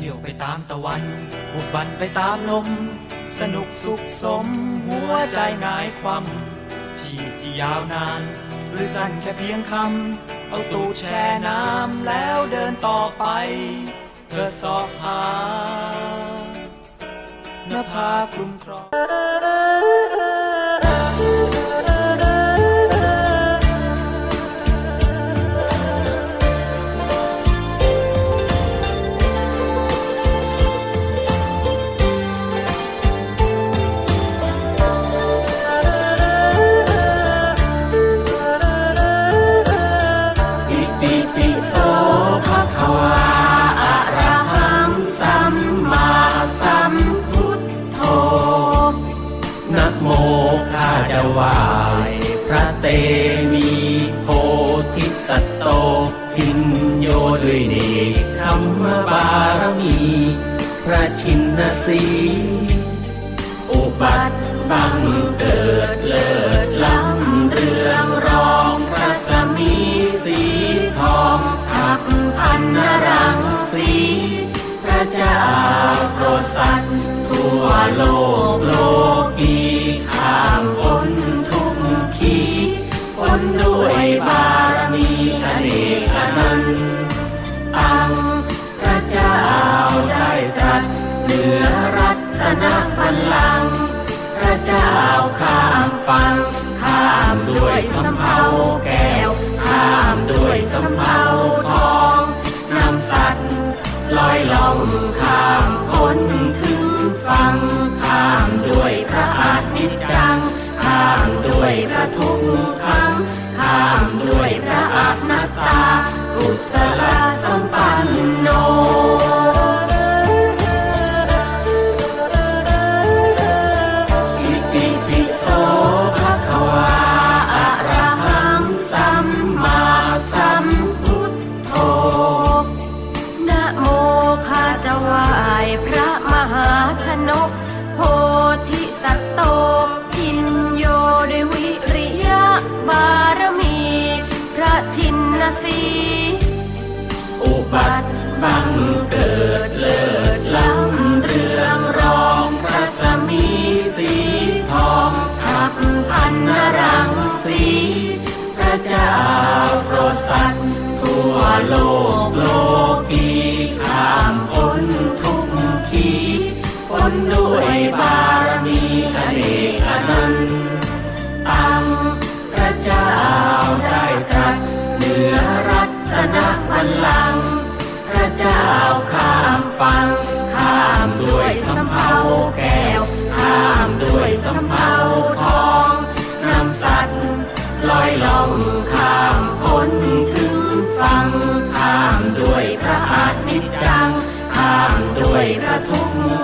ที่ยวไปตามตะวันบุกบันไปตามลม สนุกสุขสม หัวใจงายความชีวิตที่ยาวนาน หรือสั้นแค่เพียงคำ เอาตูดแช่น้ำแล้วเดินต่อไป เธอสอบหานภาคลุมครอง นสีอุบัติบังเกิดเลิศล้ำเรืองรองรัศมีสีทองฉับพันนรังสี พระเจ้าโปรดสัตว์ทั่วโลกโล เจ้าข้ามฟังข้ามด้วยสำเภาแก้วข้ามด้วยสำเภาทองนำสัตว์ลอยล่องข้ามพ้นถึงฟังข้ามด้วยพระอาทิตย์จังข้ามด้วยพระทุกข์ สีอุบัติบังเกิดเลิศล้ำเรืองรองพรัศมีสีทองฉับพันนรังสีพระเจ้าโปรดสัตว์ทั่วโลกโลกีข้ามพ้นทุกขีพ้นด้วยบา ฟัง ข้ามด้วยสำเภาแก้ว ข้ามด้วยสำเภาทองนำสัตว์ลอยล่องข้ามพ้นถึงฟัง ข้ามด้วยพระอาทิตย์จัง ข้ามด้วยพระทุกข์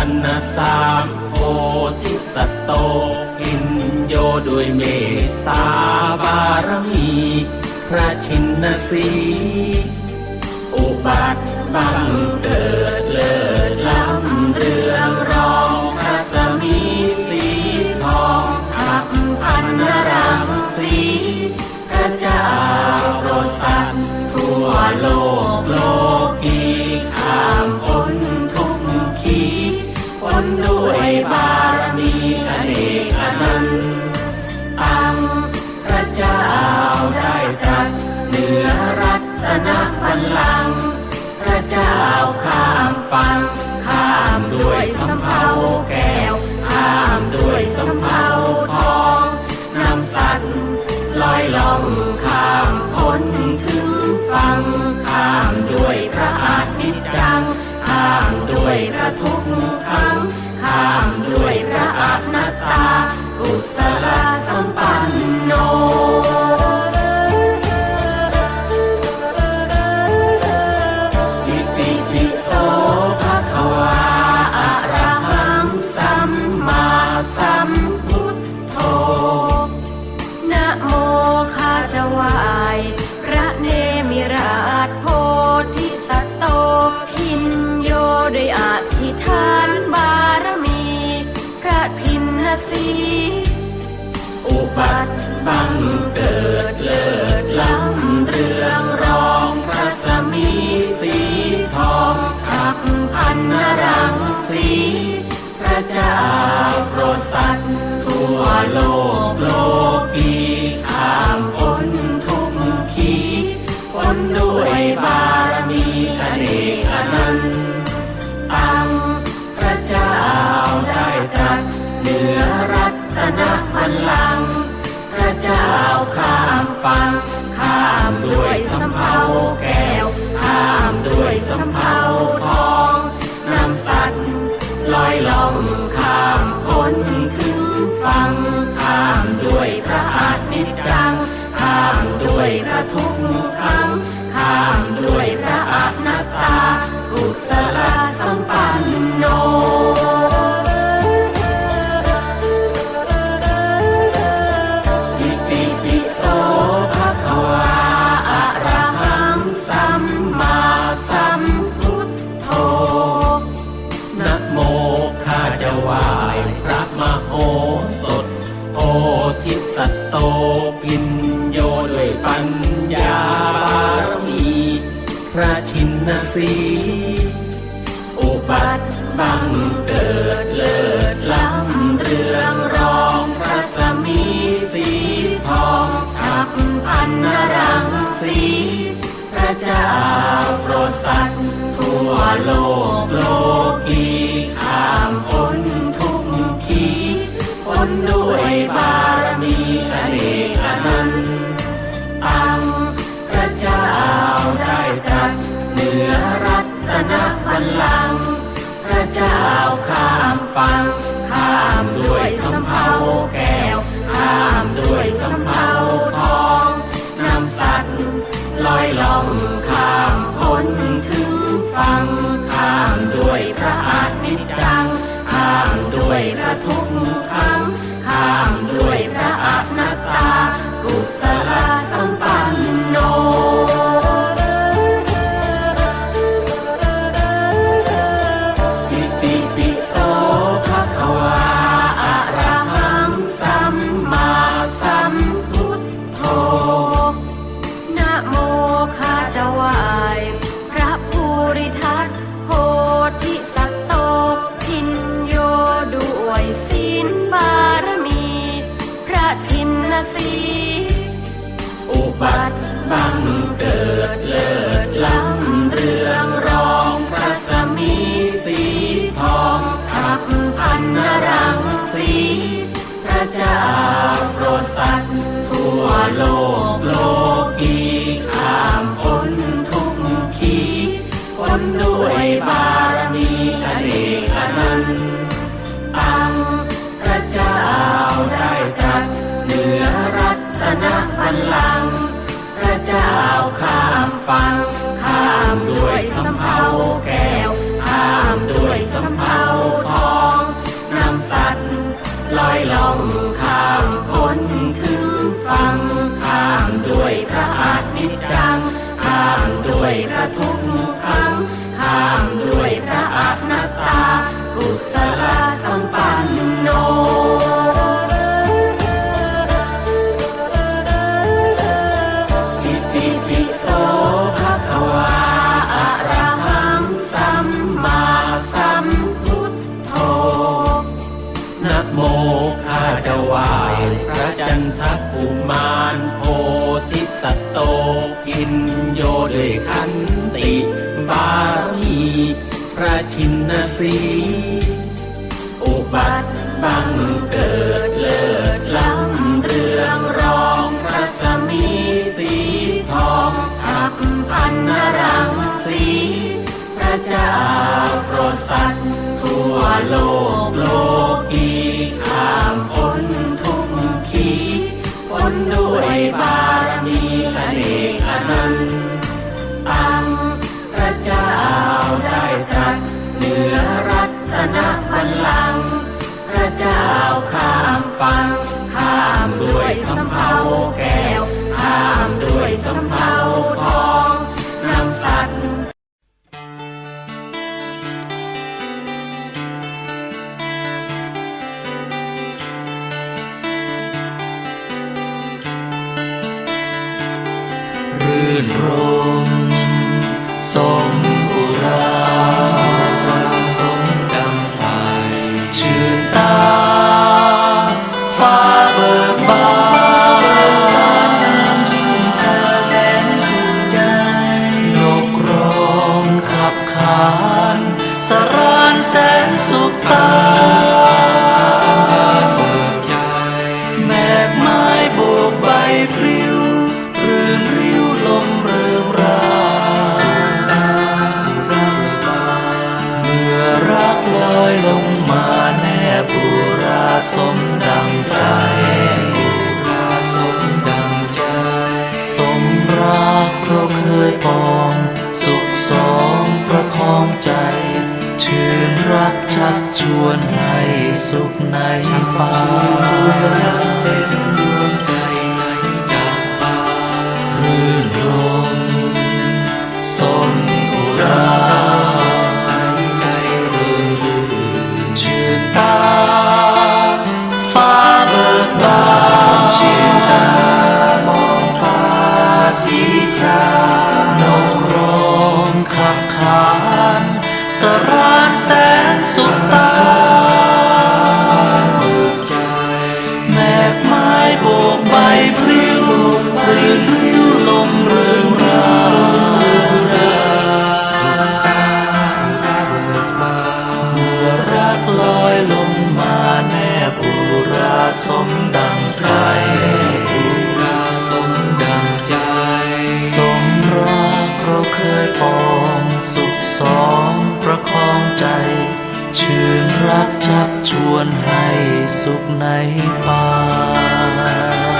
รรณสามโพธิสัตโตอินโยด้วยเมตตาบารมี พระชินสีอุบัติบังาโปรดสัตว์ทั่วโลกโลกที่ข้ามพ้นทุกขีพ้นด้วยบารมีอเนกอนันต์ตังพระเจ้าได้ตรัสเหนือรัตนพันลังก์พระเจ้าข้ามฟังข้ามด้วยสำเภาแก้วข้ามด้วยสำเภาทีอุบัติบังเกิดเลิศล้ำเรืองรองพระสมีสีทองฉับพันนรังสี พระเจ้าโปรดสัตทั่วโลก ลัง พระเจ้าข้ามฟังข้ามดู นสีอุบัติบังเกิดเลิศล้ำเรืองรองพระสมีสีทองฉับพันนรังสีพระเจ้าโปรดสัตว์ทั่วโลกโลก 放 จะไาวพระจันทกุมารโพธิสัตโตอินโยด้วยขันติบารีพระชินนสีอุบัติบังเกิดเลิศล้ำเรืองรองพระสมีสีทองทับพันรังสีพระเจ้า เจ้าข้ามฟังข้ามด้วยสำเภาแก สมดังไฟราสมดังใจ สมรักเราเคยปอง สุขสองประคองใจชื่นรักชักชวนให้สุขในป่ารักเป็นดวงใจ องขับขานสรานแสนสุขตาใจแมกไม้โบกใบพลิ้วพลิ้วพลิ้วลมเริงราสุดตาอุราเบิกบานเมื่อรักลอยลงมาแนบอุราสมดังไฟ เคยปองสุขสองประคองใจ ชื่นรักชักชวนให้สุขในป่า